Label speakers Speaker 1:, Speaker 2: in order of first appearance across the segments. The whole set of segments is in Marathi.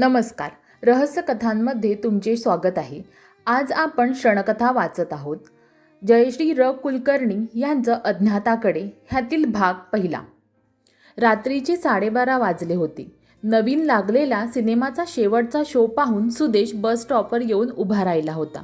Speaker 1: नमस्कार. रहस्य कथांमध्ये तुमचे स्वागत आहे. आज आपण क्षणकथा वाचत आहोत. जयश्री र. कुलकर्णी यांचं अज्ञाताकडे ह्यातील भाग पहिला. रात्रीचे साडेबारा वाजले होते. नवीन लागलेला सिनेमाचा शेवटचा शो पाहून सुदेश बस स्टॉपवर येऊन उभा राहिला होता.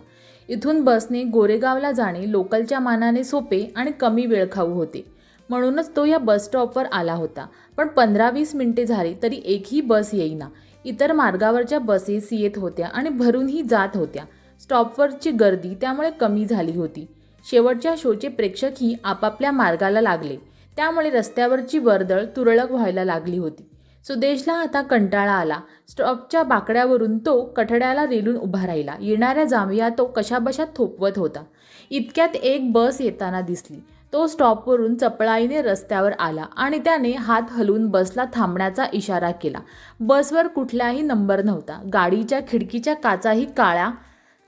Speaker 1: इथून बसने गोरेगावला जाणे लोकलच्या मानाने सोपे आणि कमी वेळखाऊ होते. म्हणूनच तो या बस स्टॉपवर आला होता. पण पंधरा वीस मिनिटे झाली तरी एकही बस येईना. इतर मार्गावरच्या बसेस येत होत्या आणि भरूनही जात होत्या. स्टॉपवरची गर्दी त्यामुळे कमी झाली होती. शेवटच्या शोचे प्रेक्षकही आपापल्या मार्गाला लागले. त्यामुळे रस्त्यावरची वर्दळ तुरळक व्हायला लागली होती. सुदेशला आता कंटाळा आला. स्टॉपच्या बाकड्यावरून तो कठड्याला रेलून उभा राहिला. येणाऱ्या जांभया तो कशाबशात थोपवत होता. इतक्यात एक बस येताना दिसली. तो स्टॉपवरून चपळाईने रस्त्यावर आला आणि त्याने हात हलवून बसला थांबण्याचा इशारा केला. बसवर कुठलाही नंबर नव्हता. गाडीच्या खिडकीच्या काचाही काळ्या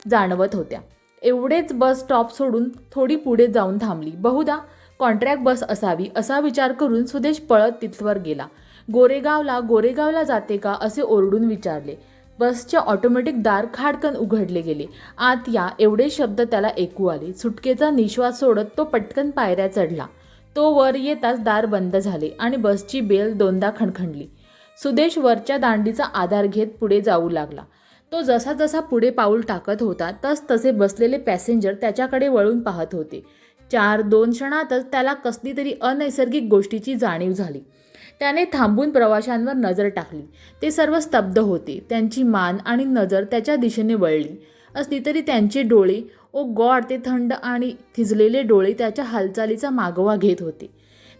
Speaker 1: जाणवत होत्या. एवढेच बस स्टॉप सोडून थोडी पुढे जाऊन थांबली. बहुधा कॉन्ट्रॅक्ट बस असावी असा विचार करून सुदेश पळत तिथवर गेला. गोरेगावला गोरेगावला जाते का? असे ओरडून विचारले. बसचे ऑटोमॅटिक दार खाडकन उघडले गेले. आत या एवढे शब्द त्याला ऐकू आले. सुटकेचा निश्वास सोडत तो पटकन पायऱ्या चढला. तो वर येताच दार बंद झाले आणि बसची बेल दोनदा खणखणली. सुदेश वरच्या दांडीचा आधार घेत पुढे जाऊ लागला. तो जसा जसा पुढे पाऊल टाकत होता तस तसे बसलेले पॅसेंजर त्याच्याकडे वळून पाहत होते. चार दोन क्षणातच त्याला कसली तरी अनैसर्गिक गोष्टीची जाणीव झाली. त्याने थांबून प्रवाशांवर नजर टाकली. ते सर्व स्तब्ध होते. त्यांची मान आणि नजर त्याच्या दिशेने वळली. असली तरी त्यांचे डोळे ओ गॉड ते थंड आणि थिजलेले डोळे त्याच्या हालचालीचा मागोवा घेत होते.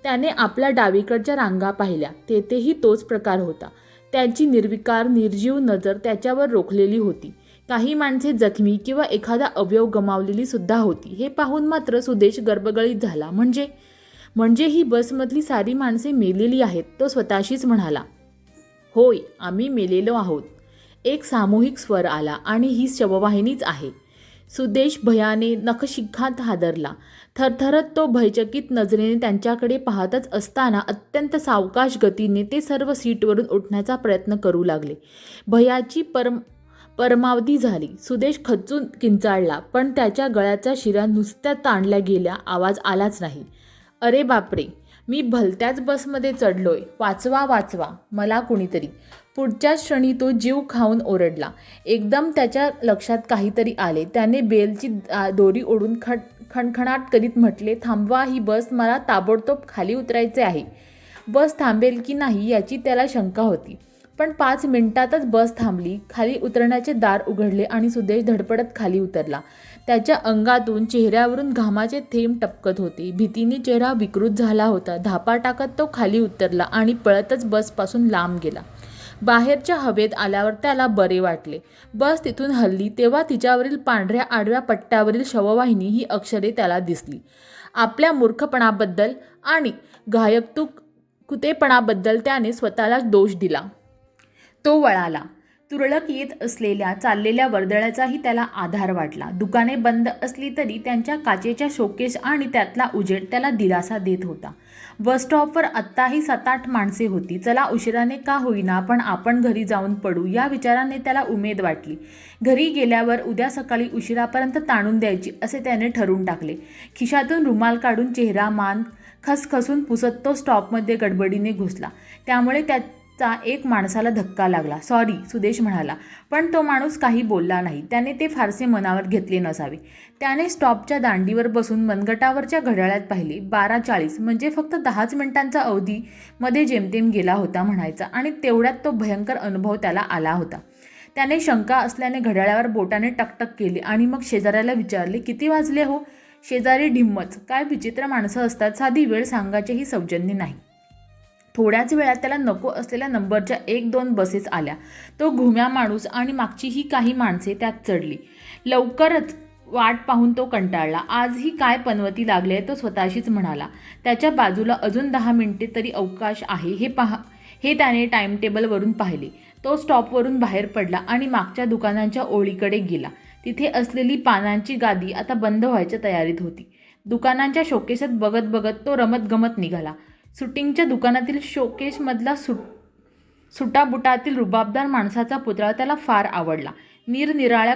Speaker 1: त्याने आपल्या डावीकडच्या रांगा पाहिल्या. तेथेही तोच प्रकार होता. त्यांची निर्विकार निर्जीव नजर त्याच्यावर रोखलेली होती. काही माणसे जखमी किंवा एखादा अवयव गमावलेली सुद्धा होती. हे पाहून मात्र सुदेश गर्भगळीत झाला. म्हणजे? म्हणजे ही बसमधली सारी माणसे मेलेली आहेत तो स्वतःशीच म्हणाला. होय आम्ही मेलेलो आहोत. एक सामूहिक स्वर आला आणि ही शववाहिनीच आहे. सुदेश भयाने नखशिखात हादरला. थरथरत तो भयचकित नजरेने त्यांच्याकडे पाहतच असताना अत्यंत सावकाश गतीने ते सर्व सीटवरून उठण्याचा प्रयत्न करू लागले. भयाची परम परमावधी झाली. सुदेश खचून किंचाळला पण त्याच्या गळ्याच्या शिरा नुसत्या ताणल्या गेल्या आवाज आलाच नाही. अरे बापरे मी भलत्याच बसमध्ये चढलोय. वाचवा वाचवा मला कुणीतरी. पुढच्याच क्षणी तो जीव खाऊन ओरडला. एकदम त्याच्या लक्षात काहीतरी आले. त्याने बेलची दोरी ओढून खट खणखणाट करीत म्हटले थांबवा ही बस मला ताबडतोब खाली उतरायचे आहे. बस थांबेल की नाही याची त्याला शंका होती. पण पाच मिनिटातच बस थांबली. खाली उतरण्याचे दार उघडले आणि सुदेश धडपडत खाली उतरला. त्याच्या अंगातून चेहऱ्यावरून घामाचे थेंब टपकत होते. भीतीने चेहरा विकृत झाला होता. धापा टाकत तो खाली उतरला आणि पळतच बसपासून लांब गेला. बाहेरच्या हवेत आल्यावर त्याला बरे वाटले. बस तिथून हल्ली. तेव्हा तिच्यावरील पांढऱ्या आडव्या पट्ट्यावरील शववाहिनी ही अक्षरे त्याला दिसली. आपल्या मूर्खपणाबद्दल आणि घायकतूक कुतेपणाबद्दल त्याने स्वतःला दोष दिला. तो वळाला. तुरळक येत असलेल्या चाललेल्या वर्दळाचाही त्याला आधार वाटला. दुकाने बंद असली तरी त्यांच्या काचेच्या शोकेस आणि त्यातला उजेड त्याला दिलासा देत होता. बसस्टॉपवर आत्ताही सात आठ माणसे होती. चला उशिराने का होईना पण आपण घरी जाऊन पडू या विचाराने त्याला उमेद वाटली. घरी गेल्यावर उद्या सकाळी उशिरापर्यंत ताणून द्यायची असे त्याने ठरवून टाकले. खिशातून रुमाल काढून चेहरा मान खसखसून पुसत तो स्टॉपमध्ये गडबडीने घुसला. त्यामुळे चा एक माणसाला धक्का लागला. सॉरी सुदेश म्हणाला. पण तो माणूस काही बोलला नाही. त्याने ते फारसे मनावर घेतले नसावे. त्याने स्टॉपच्या दांडीवर बसून मनगटावरच्या घड्याळात पाहिले. बारा चाळीस म्हणजे फक्त दहाच मिनिटांचा अवधी मध्ये जेमतेम गेला होता म्हणायचा आणि तेवढ्यात तो भयंकर अनुभव त्याला आला होता. त्याने शंका असल्याने घड्याळावर बोटाने टकटक केली आणि मग शेजाऱ्याला विचारले किती वाजले हो? शेजारी ढिम्मच. काय विचित्र माणसं असतात. साधी वेळ सांगायचेही सौजन्य नाही. थोड्याच वेळात त्याला नको असलेल्या नंबरच्या एक दोन बसेस आल्या. तो घुम्या माणूस आणि मागची ही काही माणसे त्यात चढली. लवकरच वाट पाहून तो कंटाळला. आजही काय पनवती लागले तो स्वतःशीच म्हणाला. त्याच्या बाजूला अजून दहा मिनिटे तरी अवकाश आहे हे पहा. हे त्याने टाईमटेबलवरून पाहिले. तो स्टॉपवरून बाहेर पडला आणि मागच्या दुकानांच्या ओळीकडे गेला. तिथे असलेली पानांची गादी आता बंद व्हायच्या तयारीत होती. दुकानांच्या शोकेसात बघत बघत तो रमतगमत निघाला. सुटिंगच्या दुकानातील शोकेशमधला सुट सुटाबुटातील रुबाबदार माणसाचा पुतळा त्याला फार आवडला. निरनिराळ्या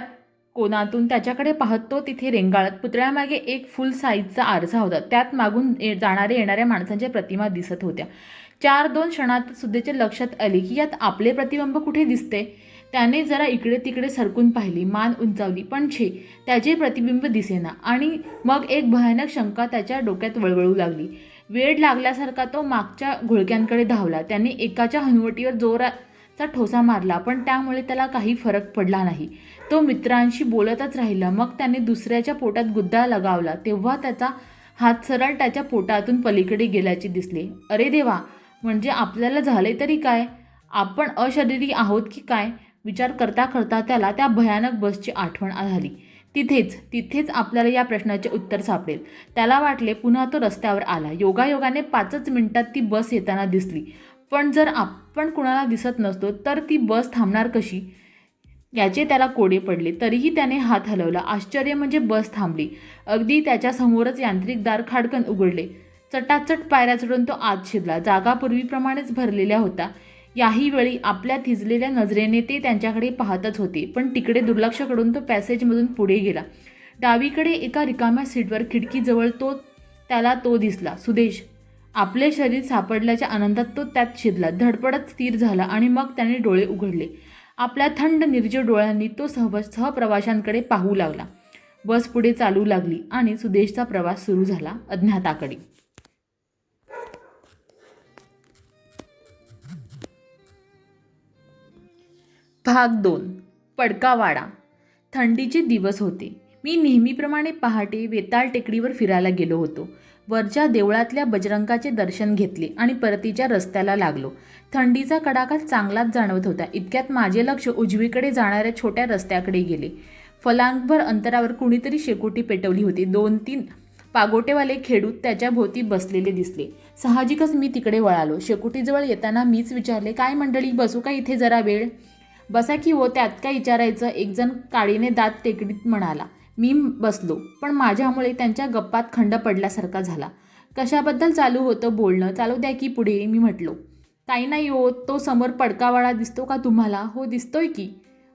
Speaker 1: कोनातून त्याच्याकडे पाहतो तिथे रेंगाळत पुतळ्यामागे एक फुल साईजचा आरसा होता. त्यात मागून ये- जाणारे येणाऱ्या माणसांच्या प्रतिमा दिसत होत्या. चार दोन क्षणात सुद्धेच्या लक्षात आले की यात आपले प्रतिबिंब कुठे दिसते? त्याने जरा इकडे तिकडे सरकून पाहिली मान उंचावली पण छे त्याचे प्रतिबिंब दिसेना. आणि मग एक भयानक शंका त्याच्या डोक्यात वळवळू लागली. वेड लागल्यासारखा तो मागच्या घोळक्यांकडे धावला. त्याने एकाच्या हनुवटीवर जोराचा ठोसा मारला पण त्यामुळे त्याला काही फरक पडला नाही. तो मित्रांशी बोलतच राहिला. मग त्याने दुसऱ्याच्या पोटात गुद्दा लगावला. तेव्हा त्याचा हात सरळ त्याच्या पोटातून पलीकडे गेल्याचे दिसले. अरे देवा म्हणजे आपल्याला झाले तरी काय? आपण अशरीरी आहोत की काय? विचार करता करता त्याला त्या भयानक बसची आठवण झाली तिथेच तिथेच आपल्याला या प्रश्नाचे उत्तर सापडेल. त्याला वाटले पुन्हा तो रस्त्यावर आला. योगायोगाने पाचच मिनिटात ती बस येताना दिसली. पण जर आपण कुणाला दिसत नसतो तर ती बस थांबणार कशी? याचे त्याला कोडे पडले. तरीही त्याने हात हलवला. आश्चर्य म्हणजे बस थांबली. अगदी त्याच्यासमोरच यांत्रिक दार खाडकन उघडले. चटाचट पायऱ्या चढून तो आत शिरला. जागा पूर्वीप्रमाणेच भरलेल्या होता याही वेळी आपल्या थिजलेल्या नजरेने ते त्यांच्याकडे पाहतच होते. पण तिकडे दुर्लक्ष करून तो पॅसेजमधून पुढे गेला. डावीकडे एका रिकाम्या सीटवर खिडकीजवळ तो त्याला तो दिसला. सुदेश आपले शरीर सापडल्याच्या आनंदात तो त्यात शिरला. धडपडत स्थिर झाला आणि मग त्याने डोळे उघडले. आपल्या थंड निर्जीव डोळ्यांनी तो सह सहप्रवाशांकडे पाहू लागला. बस पुढे चालू लागली आणि सुदेशचा प्रवास सुरू झाला अज्ञाताकडे. भाग दोन. पडकावाडा. थंडीचे दिवस होते. मी नेहमीप्रमाणे पहाटे वेताळ टेकडीवर फिरायला गेलो होतो. वरच्या देवळातल्या बजरंगाचे दर्शन घेतले आणि परतीच्या रस्त्याला लागलो. थंडीचा कडाका चांगलाच जाणवत होता. इतक्यात माझे लक्ष उजवीकडे जाणाऱ्या छोट्या रस्त्याकडे गेले. फलांगभर अंतरावर कुणीतरी शेकोटी पेटवली होती. दोन तीन पागोटेवाले खेडूत त्याच्या भोवती बसलेले दिसले. साहजिकच मी तिकडे वळालो. शेकोटीजवळ येताना मीच विचारले काय मंडळी बसू का इथे जरा वेळ? बसा की हो त्यात काय विचारायचं? एकजण काळीने दात टेकडीत म्हणाला मी बसलो पण माझ्यामुळे त्यांच्या गप्पात खंड पडल्यासारखा झाला. कशाबद्दल चालू होतं बोलणं? चालू द्या की पुढे मी म्हटलो. काही नाही हो तो समोर पडकावाळा दिसतो का तुम्हाला? हो दिसतोय की.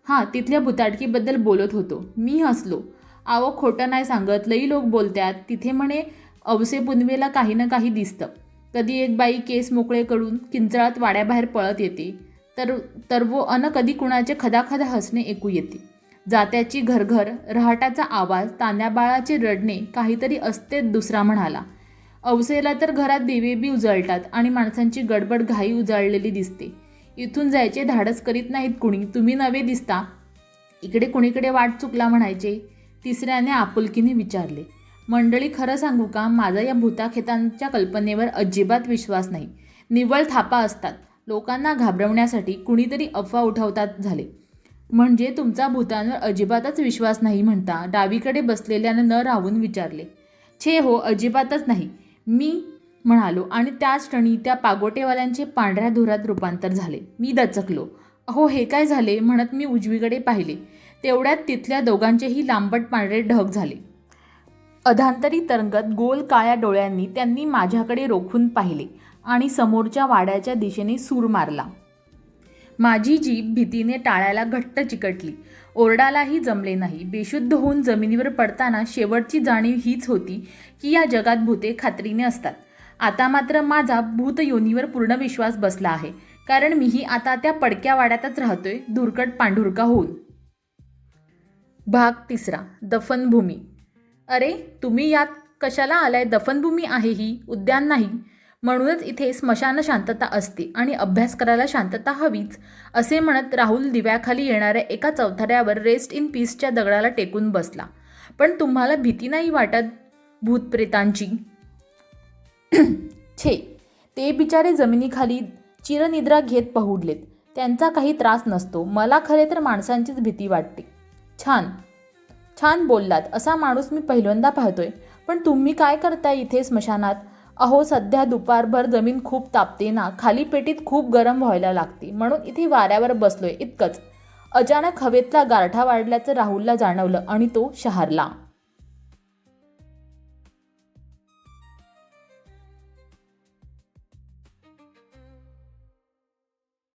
Speaker 1: हां तिथल्या भुताटकीबद्दल बोलत होतो. मी हसलो. आवो खोटं नाही सांगत. लई लोक बोलतात तिथे म्हणे अवसे पुनवेला काही ना काही दिसतं. कधी एक बाई केस मोकळे करून किंचळात वाड्याबाहेर पळत येते. तर तर वो अन कधी कुणाचे खदाखदा हसणे ऐकू येते. जात्याची घरघर रहाटाचा आवाज तान्याबाळाचे रडणे काहीतरी असते दुसरा म्हणाला. अवसेला तर घरात दिवे बी उजळतात आणि माणसांची गडबड घाई उजाळलेली दिसते. इथून जायचे धाडस करीत नाहीत कुणी. तुम्ही नवे दिसता. इकडे कुणीकडे वाट चुकला म्हणायचे. तिसऱ्याने आपुलकीने विचारले. मंडळी खरं सांगू का? माझा या भूताखेतांच्या कल्पनेवर अजिबात विश्वास नाही. निव्वळ थापा असतात. लोकांना घाबरवण्यासाठी कुणीतरी अफवा उठवतात झाले. म्हणजे तुमचा भूतांवर अजिबातच विश्वास नाही म्हणता डावीकडे बसलेल्याने न राहून विचारले. छे हो अजिबातच नाही. मी म्हणालो आणि त्याच क्षणी त्या पागोटेवाल्यांचे पांढऱ्या धुरात रूपांतर झाले. मी दचकलो. अहो हे काय झाले म्हणत मी उजवीकडे पाहिले. तेवढ्यात तिथल्या दोघांचेही लांबट पांढरे ढग झाले. अधांतरी तरंगत गोल काळ्या डोळ्यांनी त्यांनी माझ्याकडे रोखून पाहिले. आणि समोरच्या वाड्याच्या दिशेने सूर मारला. माझी जीभ भीतीने टाळ्याला घट्ट चिकटली. ओरडालाही जमले नाही. बेशुद्ध होऊन जमिनीवर पडताना शेवटची जाणीव हीच होती की या जगात भूते खात्रीने असतात. आता मात्र माझा भूत योनीवर पूर्ण विश्वास बसला आहे. कारण मीही आता त्या पडक्या वाड्यातच राहतोय धुरकट पांढुरका होऊन. भाग तिसरा. दफनभूमी. अरे तुम्ही यात कशाला आलाय? दफनभूमी आहे ही उद्यान नाही. म्हणूनच इथे स्मशान शांतता असते आणि अभ्यास करायला शांतता हवीच असे म्हणत राहुल दिव्याखाली येणाऱ्या एका चौथऱ्यावर रेस्ट इन पीसच्या दगडाला टेकून बसला. पण तुम्हाला भीती नाही वाटत भूतप्रेतांची? छे ते बिचारे जमिनीखाली चिरनिद्रा घेत पहुडलेत. त्यांचा काही त्रास नसतो. मला खरे तर माणसांचीच भीती वाटते. छान. छान बोललात. असा माणूस मी पहिल्यांदा पाहतोय. पण तुम्ही काय करताय इथे स्मशानात? अहो सध्या दुपारभर जमीन खूप तापते ना. खाली पेटीत खूप गरम व्हायला लागते. म्हणून इथे वाऱ्यावर बसलोय इतकंच. अचानक हवेतला गारठा वाढल्याचं राहुलला जाणवलं आणि तो शहारला.